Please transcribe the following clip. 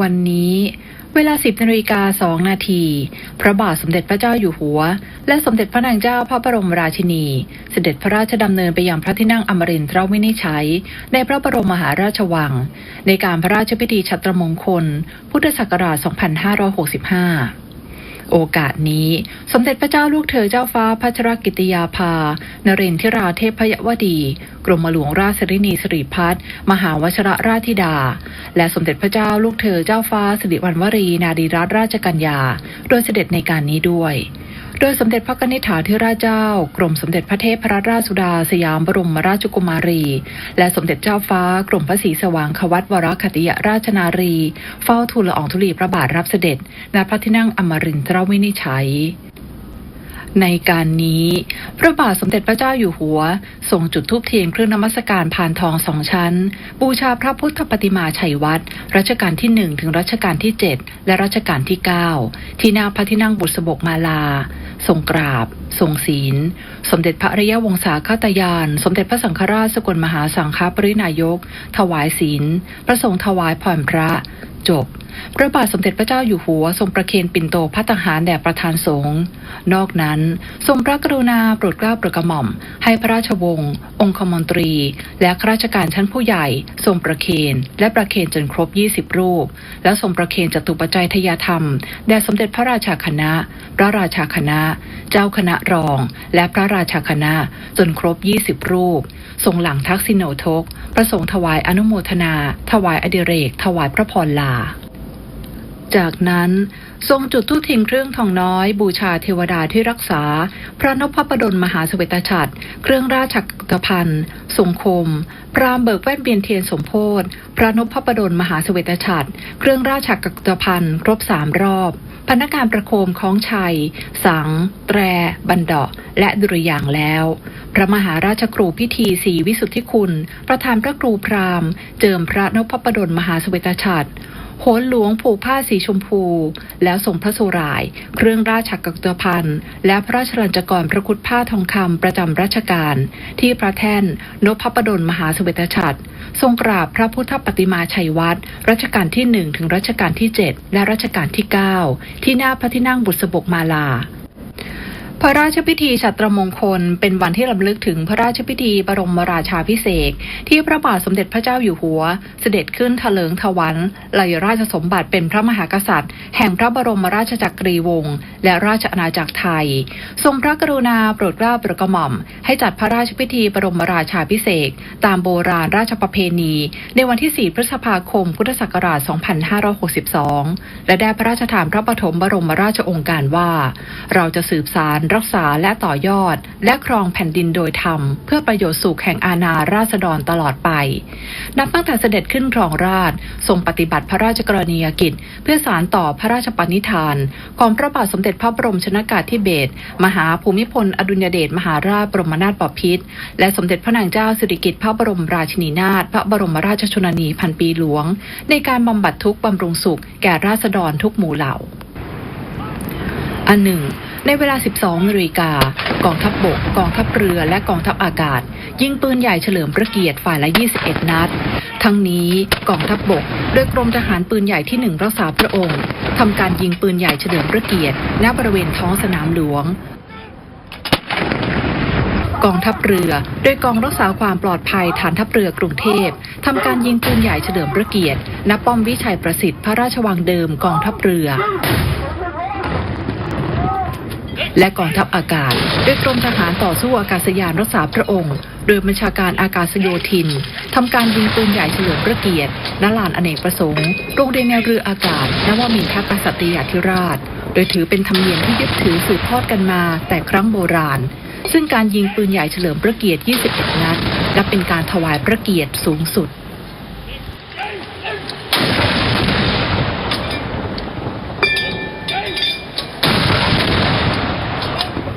วันนี้ เวลา 10นาฬิกา2นาที พระบาทสมเด็จพระเจ้าอยู่หัว และสมเด็จพระนางเจ้าพระบรมราชินี เสด็จพระราชดำเนินไปยังพระที่นั่งอมรินทรวินิจฉัย ในพระบรมมหาราชวัง ในการพระราชพิธีชัตรมงคล พุทธศักราช 2565 โอกาสนี้ สมเด็จพระเจ้าลูกเธอเจ้าฟ้าพัชรกิติยาภา นเรนทิราเทพยวดี กรมหลวงราชสรินีสิริพัฒน์มหาวชรราชธิดา และสมเด็จพระเจ้าลูกเธอเจ้าฟ้าสิริวัณวรี นาดีรัตนราชกัญญา โดยเสด็จในการนี้ด้วย โดยสมเด็จพระนิษฐาธิราชเจ้า กรมสมเด็จพระเทพรัตนราชสุดาสยามบรมราชกุมารี และสมเด็จเจ้าฟ้ากรมพระศรีสว่างควัตวรคติยราชนารี เฝ้าทูลละอองธุลีพระบาทรับเสด็จณพระที่นั่งอมรินทรวินิจฉัยในการนี้ พระบาทสมเด็จพระเจ้าอยู่หัวทรงจุดธูปเทียนเครื่องนมัสการพานทองสองชั้น บูชาพระพุทธปฏิมาชัยวัดรัชกาลที่หนึ่งถึงรัชกาลที่เจ็ดและรัชกาลที่เก้าที่หน้าพระที่นั่งบุษบกมาลา ทรงกราบ ทรงศีล สมเด็จพระอริยวงศาคตยาน สมเด็จพระสังฆราชสกลมหาสังฆปรินายก ถวายศีล ประสงค์ถวายผ่อนพระ จบ พระบาทสมเด็จพระเจ้าอยู่หัวทรงประเคนปิ่นโตพัตหารแด่ประธานสงฆ์ นอกนั้น ทรงพระกรุณาโปรดเกล้าโปรดกระหม่อม ให้พระราชวงศ์ องคมนตรี และข้าราชการชั้นผู้ใหญ่ ทรงประเคนและประเคนจนครบ 20 รูป และทรงประเคนจตุปัจจัยทยธรรม แด่สมเด็จพระราชาคณะ พระราชาคณะ เจ้าคณะรอง และพระราชาคณะจนครบ 20 รูป ทรงหลังทักษิโนทก ประสงค์ถวายอนุโมทนา ถวายอดิเรก ถวายพระพรลา จากนั้นทรงจุดธูปเทียนเครื่องทองน้อย บูชาเทวดาที่รักษา พระนพพดลมหาสเสวตฉัตรเครื่องราชกพันธ์ทรงคม พรามเบิกแว่นเบียนเทียนสมโพธพระนพพดลมหาสเสวตฉัตรเครื่องราชกพันธ์ครบสามรอบ พนักงานประโคมคล้องชัย สัง แตร บันดาะและดุริยางแล้ว พระมหาราชครูพิธีสีวิสุทธิคุณ ประธานพระครูพรามเจิมพระนพพดลมหาสเสวตฉัตร โหนหลวงผูกผ้าสีชมพู แล้วส่งพระสุราย เครื่องราชกักตพันธ์และพระราชลัญจกรพระคุดผ้าทองคำประจำรัชกาลที่พระแท่นนพพดลมหาสเวตฉัตรทรงกราบพระพุทธปฏิมาชัยวัดรัชกาลที่หนึ่งถึงรัชกาลที่เจ็ดและรัชกาลที่เก้าที่หน้าพระที่นั่งบุษบกมาลา พระราชพิธีฉัตรมงคลเป็นวันที่รำลึกถึงพระราชพิธีบรมราชาพิเศษที่พระบาทสมเด็จพระเจ้าอยู่หัว เสด็จขึ้นถลิงถวันไหลยราชสมบัติเป็นพระมหากษัตริย์ แห่งพระบรมราชจักรีวงศ์และราชอาณาจักรไทย ทรงพระกรุณาโปรดเกล้าโปรดกระหม่อม ให้จัดพระราชพิธีบรมราชาพิเศษตามโบราณราชประเพณี ในวันที่ 4 พฤษภาคม พุทธศักราช 2562 และได้พระราชทานพระปฐมบรมราชองค์การว่า เราจะสืบสารรักษาและต่อยอด และครองแผ่นดินโดยธรรม เพื่อประโยชน์สุขแห่งอาณาราษฎรตลอดไป นับตั้งแต่เสด็จขึ้นครองราชทรงปฏิบัติพระราชกรณียกิจ เพื่อสารต่อพระราชปณิธาน ของพระบาทสมเด็จพระบรมชนากาธิเบศรมหาภูมิพล อดุลยเดชมหาราชบรมนาถบพิตรและสมเด็จพระนางเจ้าสิริกิติ์พระบรมราชินีนาถพระบรมราชชนนีพันปีหลวง ในการบำบัดทุกข์บำรุงสุข แก่ราษฎรทุกหมู่เหล่าอันหนึ่ง ในเวลา 12นาฬิกากองทัพบบก กองทัพเรือและกองทัพอากาศ ยิงปืนใหญ่เฉลิมพระเกียรติฝ่ายละ 21 นัด ทั้งนี้กองทัพบบก โดยกรมทหารปืนใหญ่ที่หนึ่งรักษาพระองค์ทำการยิงปืนใหญ่เฉลิมพระเกียรติณบริเวณท้องสนามหลวงกองทัพเรือ โดยกองรักษาความปลอดภัยฐานทัพเรือกรุงเทพทำการยิงปืนใหญ่เฉลิมพระเกียรติณป้อมวิชัยประสิทธิ์พระราชวังเดิมกองทัพเรือ และกองทัพอากาศโดยกรมทหารต่อสู้อากาศยานรักษาพระองค์ โดยบัญชาการอากาศโยธินทำการยิงปืนใหญ่เฉลิมพระเกียรติณลานอเนกประสงค์โรงเรียนแนวเรืออากาศนวมินทรกษัตริยาธิราช โดยถือเป็นธรรมเนียมที่ยึดถือสืบทอดกันมา แต่ครั้งโบราณ ซึ่งการยิงปืนใหญ่เฉลิมพระเกียรติ 21 นัดนับเป็นการถวายพระเกียรติสูงสุด